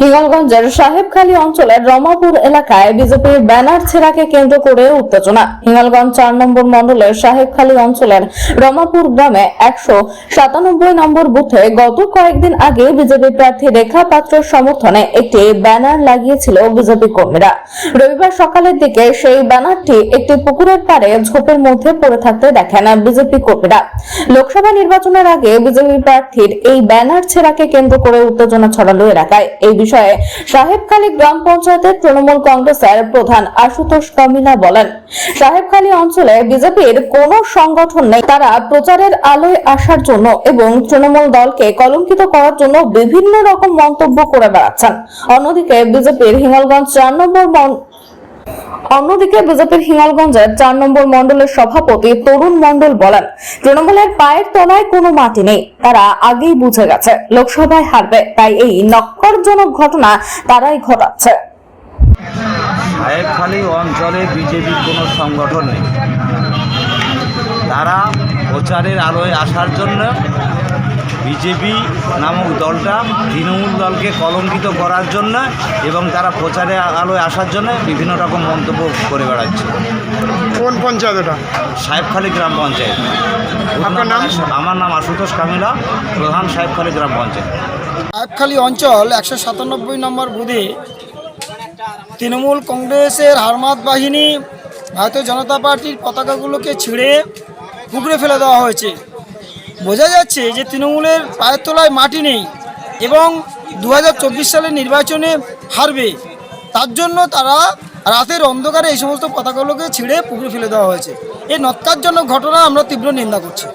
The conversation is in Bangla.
হিঙ্গলগঞ্জের সাহেবখালী অঞ্চলের রমাপুর এলাকায় বিজেপির ব্যানার ছেঁড়াকে কেন্দ্র করে উত্তেজনা। হিঙ্গলগঞ্জ চার নম্বর মন্ডলের সাহেবখালী অঞ্চলের রমাপুর গ্রামে একশো সাতানব্বই নম্বর বুথে গত কয়েকদিন আগে বিজেপি প্রার্থী রেখা পাত্রের সমর্থনে একটি ব্যানার লাগিয়েছিল বিজেপি কর্মীরা। রবিবার সকালের দিকে সেই ব্যানারটি একটি পুকুরের পাড়ে ঝোপের মধ্যে পড়ে থাকতে দেখেন বিজেপি কর্মীরা। লোকসভা নির্বাচনের আগে বিজেপি প্রার্থীর এই ব্যানার ছেঁড়াকে কেন্দ্র করে উত্তেজনা ছড়ালো এলাকায়। এই বিষয়ে সাহেবখালী গ্রাম পঞ্চায়েতের তৃণমূল কংগ্রেসের প্রধান আশুতোষ কামিলা বলেন সাহেবখালী অঞ্চলে বিজেপির কোন সংগঠন নেই। তারা প্রচারের আলোয় আসার জন্য এবং তৃণমূল দলকে কলঙ্কিত করার জন্য বিভিন্ন রকম মন্তব্য করে বেড়াচ্ছেন। অন্যদিকে বিজেপির হিঙ্গলগঞ্জ চার নম্বর অন্যদিকে বিজেপির হিঙ্গলগঞ্জের চার নম্বর মণ্ডলের সভাপতি তরুণ মণ্ডল বলেন, তৃণমূলের পায়ের তলায় কোনো মাটি নেই। তারা আগেই বুঝে গেছে, লোকসভায় হারবে, তাই এই নক্করজনক ঘটনা তারাই ঘটাচ্ছে। সাহেবখালী অঞ্চলে বিজেপির কোনো সংগঠন নেই। তারা প্রচারের আলোয় আসার জন্য বিজেপি নামক দলটা তৃণমূল দলকে কলঙ্কিত করার জন্য এবং তারা প্রচারে আলোয় আসার জন্য বিভিন্ন রকম মন্তব্য করে বেড়াচ্ছে। কোন পঞ্চায়েত এটা? সাহেবখালী গ্রাম পঞ্চায়েত। আপনার নাম? আমার নাম আশুতোষ কামিলা প্রধান সাহেবখালী গ্রাম পঞ্চায়েত। সাহেবখালী অঞ্চল একশো সাতানব্বই নম্বর বুথে তৃণমূল কংগ্রেসের হারমাত বাহিনী ভারতীয় জনতা পার্টির পতাকাগুলোকে ছিঁড়ে পুকুরে ফেলে দেওয়া হয়েছে। বোঝা যাচ্ছে যে তৃণমূলের পায়ের তলায় মাটি নেই এবং দু হাজার চব্বিশ সালের নির্বাচনে হারবে। তার জন্য তারা রাতের অন্ধকারে এই সমস্ত পতাকাগুলোকে ছিঁড়ে পুকুরে ফেলে দেওয়া হয়েছে। এই নৎকারজনক ঘটনা আমরা তীব্র নিন্দা করছি।